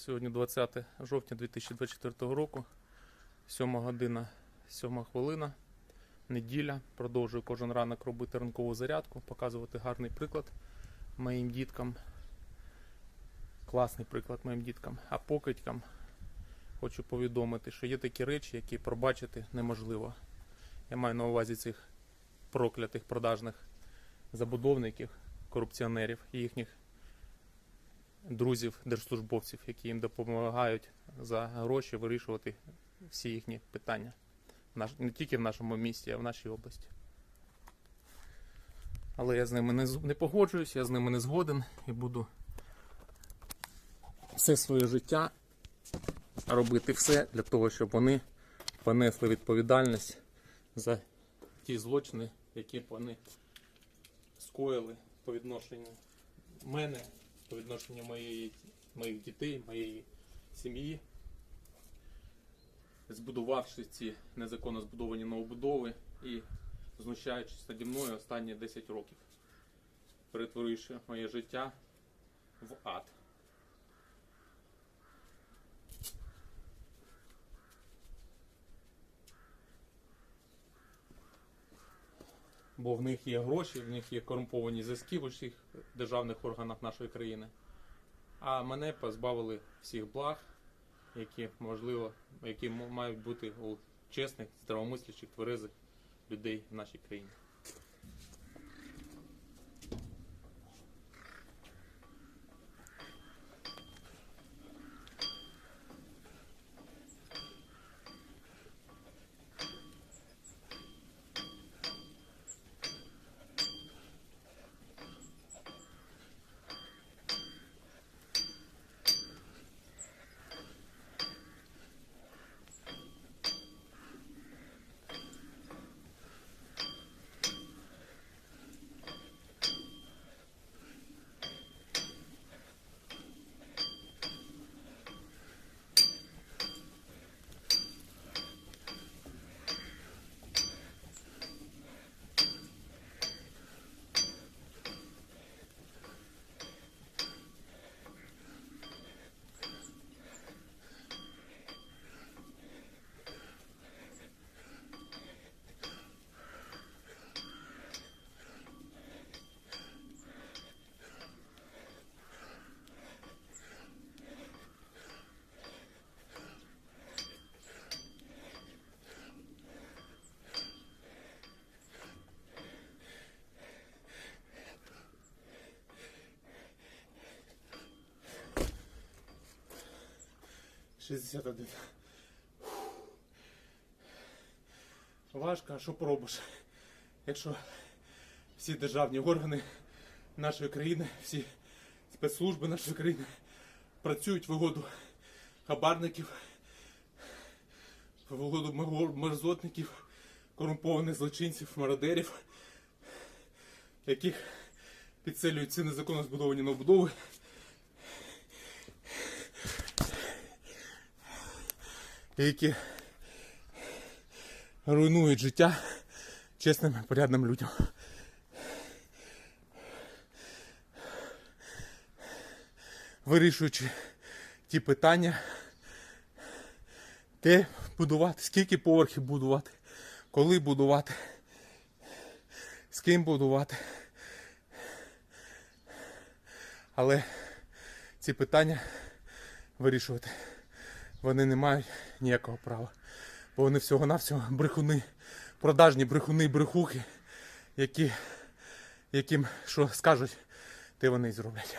Сьогодні 20 жовтня 2024 року, 7 година, 7 хвилина, неділя. Продовжую кожен ранок робити ранкову зарядку, показувати гарний приклад моїм діткам. Класний приклад моїм діткам. А покидькам хочу повідомити, що є такі речі, які пробачити неможливо. Я маю на увазі цих проклятих продажних забудовників, корупціонерів і їхніх друзів, держслужбовців, які їм допомагають за гроші вирішувати всі їхні питання. Не тільки в нашому місті, а в нашій області. Але я з ними не, не погоджуюсь, я з ними не згоден і буду все своє життя робити все для того, щоб вони понесли відповідальність за ті злочини, які вони скоїли по відношенню мене, по відношенню моєї, моїх дітей, моєї сім'ї, збудувавши ці незаконно збудовані новобудови і знущаючись наді мною останні 10 років, перетворивши моє життя в ад. Бо в них є гроші, в них є корумповані зв'язки в усіх державних органах нашої країни. А мене позбавили всіх благ, які можливо, які мають бути у чесних, здравомислячих, тверезих людей в нашій країні. Шістдесят один. Важко, а що поробиш? Якщо всі державні органи нашої країни, всі спецслужби нашої країни працюють в угоду хабарників, в угоду мерзотників, корумпованих злочинців, мародерів, яких підселюють ці незаконно збудовані новобудови. Які руйнують життя чесним порядним людям. Вирішуючи ті питання, де будувати, скільки поверхів будувати, коли будувати, з ким будувати. Але ці питання вирішувати вони не мають ніякого права. Бо вони всього-навсього брехуни, продажні брехуни, брехухи, які, яким що скажуть, те вони і зроблять.